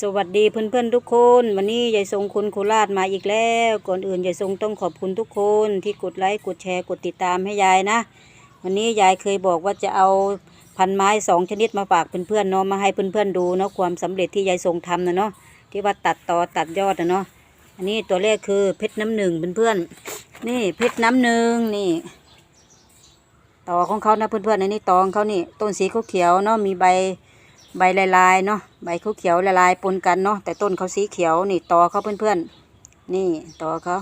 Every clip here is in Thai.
สวัสดีเพื่อนๆทุกคน วันนี้ยายทรงคุณโคราชมาอีกแล้ว ก่อนอื่นยายทรงต้องขอบคุณทุกคนที่กดไลค์กดแชร์กดติดตามให้ยายนะ วันนี้ยายเคยบอกว่าจะเอาพันไม้สองชนิดมาฝากเพื่อนๆเนาะมาให้เพื่อนๆดูเนาะความสำเร็จที่ยายทรงทำนะเนาะที่ว่าตัดต่อตัดยอดนะเนาะอันนี้ตัวแรกคือเพชรน้ำหนึ่งเพื่อนๆนี่เพชรน้ำหนึ่งนี่ต่อของเขานะเพื่อนๆในนี้ตองเขานี่ต้นสีเขียวเนาะมีใบ ใบลายๆเนาะใบเขาเขียวๆลายปนกันเนาะแต่ต้นเขาสีเขียวนี่ตอเขาเพื่อนๆ นี่ตอเขา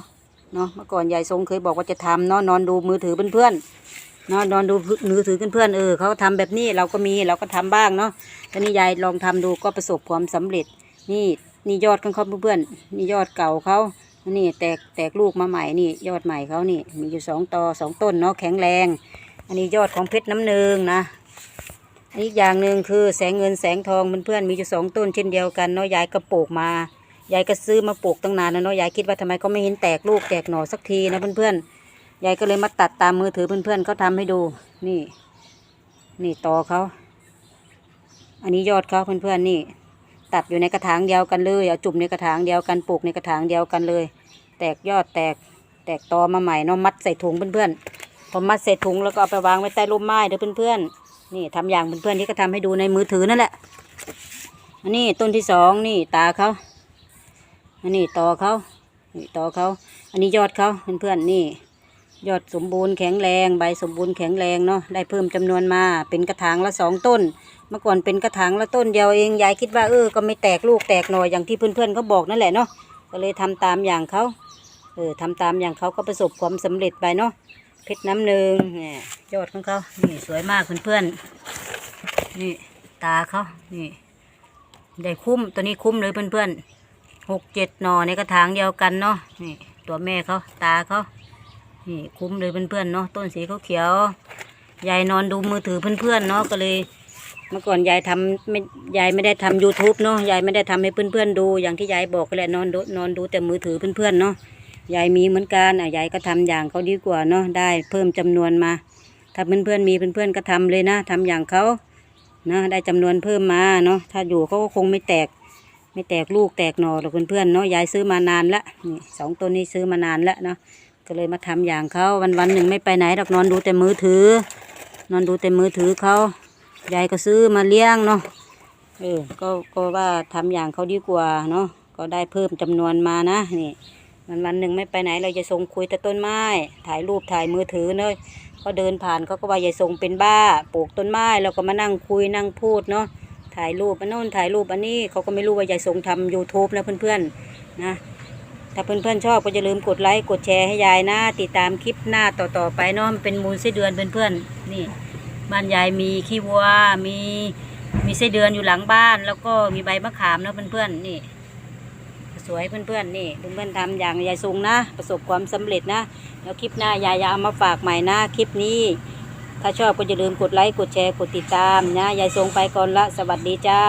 เนาะเมื่อก่อนยายทรงเคยบอกว่าจะทำเนาะนอนดูมือถือเพื่อนๆเนาะนอนดูมือถือเพื่อนๆเออเขาทำแบบนี้เราก็มีเราก็ทำบ้างเนาะตอนนี้ยายลองทำดูก็ประสบความสำเร็จ นี่นี่ยอดของเขาเพื่อนๆนี่ยอดเก่าเขานี่แตกแตกลูกมาใหม่นี่ยอดใหม่เขานี่มีอยู่สองตอสองต้นเนาะแข็งแรง อันนี้ยอดของเพชรน้ำหนึ่งนะ อีกอย่างหนึ่งคือแสงเงินแสงทองเพื่อนๆมีอยู่สองต้นเช่นเดียวกันเนาะยายก็ปลูกมายายก็ซื้อมาปลูกตั้งนานแล้วเนาะยายคิดว่าทำไมก็ไม่เห็นแตกลูกแตกหน่อสักทีนะเพื่อนๆยายก็เลยมาตัดตามมือถือเพื่อนๆเขาทำให้ดูนี่ นี่ตอเขาอันนี้ยอดเขาเพื่อนๆนี่ ตัดอยู่ในกระถางเดียวกันเลยเอาจุ่มในกระถางเดียวกันปลูกในกระถางเดียวกันเลย แตกยอดแตกแตกตอมาใหม่เนาะมัดใส่ถุงเพื่อนๆพอมัดใส่ถุงแล้วก็เอาไปวางไว้ใต้ร่มไม้เด้อเพื่อนๆ นี่ทำอย่างเพื่อนๆที่ก็ทำให้ดูในมือถือนั่นแหละอันนี้ต้นที่สองนี่ตาเขาอันนี้ต่อเขานี่ต่อเขาอันนี้ยอดเขาเพื่อนๆนี่ ยอดสมบูรณ์แข็งแรงใบสมบูรณ์แข็งแรงเนาะได้เพิ่มจำนวนมาเป็นกระถางละสองต้น เมื่อก่อนเป็นกระถางละต้นเดียวเองยายคิดว่าเออก็ไม่แตกลูกแตกหน่อยอย่างที่เพื่อนๆเขาบอกนั่นแหละเนาะก็เลยทำตามอย่างเขาเออทำตามอย่างเขาก็ประสบความสำเร็จไปเนาะ เพชรน้ำหนึ่งเนี่ยยอดของเขานี่สวยมากเพื่อนๆนี่ตาเขานี่ได้คุ้มตัวนี้คุ้มเลยเพื่อนๆหกเจ็ดหน่อในกระถางเดียวกันเนาะนี่ตัวแม่เขาตาเขานี่คุ้มเลยเพื่อนๆเนาะต้นสีเขาเขียวยายนอนดูมือถือเพื่อนๆเนาะก็เลยเมื่อก่อนยายทำไม่ยายไม่ได้ทำ youtube เนาะยายไม่ได้ทำให้เพื่อนๆดู อย่างที่ยายบอกก็แหละนอนดูนอนดูแต่มือถือเพื่อนๆเนาะ ยายมีเหมือนกันอะยายก็ทำอย่างเขาดีกว่าเนาะได้เพิ่มจำนวนมา ถ้าเพื่อนๆมีเพื่อนๆก็ทำเลยนะทำอย่างเขานะได้จำนวนเพิ่มมาเนาะถ้าอยู่เขาก็คงไม่แตก ไม่แตกลูกแตกหน่อหรอกเพื่อนๆเนาะยายซื้อมานานละนี่สองต้นนี้ซื้อมานานละเนาะก็เลยมาทำอย่างเขาวันวันๆหนึ่งไม่ไปไหนหรอกนอนดูแต่มือถือ นอนดูแต่มือถือเขายายก็ซื้อมาเลี้ยงเนาะเออก็ก็ว่าทำอย่างเขาดีกว่าเนาะก็ได้เพิ่มจำนวนมานะนี่ วันวันหนึ่งไม่ไปไหนเราจะส่งคุยแต่ต้นไม้ ถ่ายรูปถ่ายมือถือเนาะเขาเดินผ่านเขาก็ว่าย่าส่งเป็นบ้า ปลูกต้นไม้เราก็มานั่งคุยนั่งพูดเนาะถ่ายรูปอันโน้นถ่ายรูปอันนี้เขาก็ไม่รู้ว่ายายทรงทำ YouTube นะเพื่อนๆนะถ้าเพื่อนๆชอบก็อย่าลืมกดไลค์กดแชร์ให้ยายนะ ติดตามคลิปหน้าต่อๆไปเนาะมันเป็นมูลไส้เดือนเพื่อนๆนี่บ้านยายมีขี้วัวมีมีไส้เดือนอยู่หลังบ้าน แล้วก็มีใบมะขามนะเพื่อนๆนี่ สวยเพื่อนๆนี่เพื่อนๆทำอย่างยายทรงนะ ประสบความสำเร็จนะแล้วคลิปหน้ายายจะเอามาฝากใหม่นะ คลิปนี้ ถ้าชอบก็อย่าลืมกดไลค์กดแชร์กดติดตามนะยายทรงไปก่อนละสวัสดีจ้า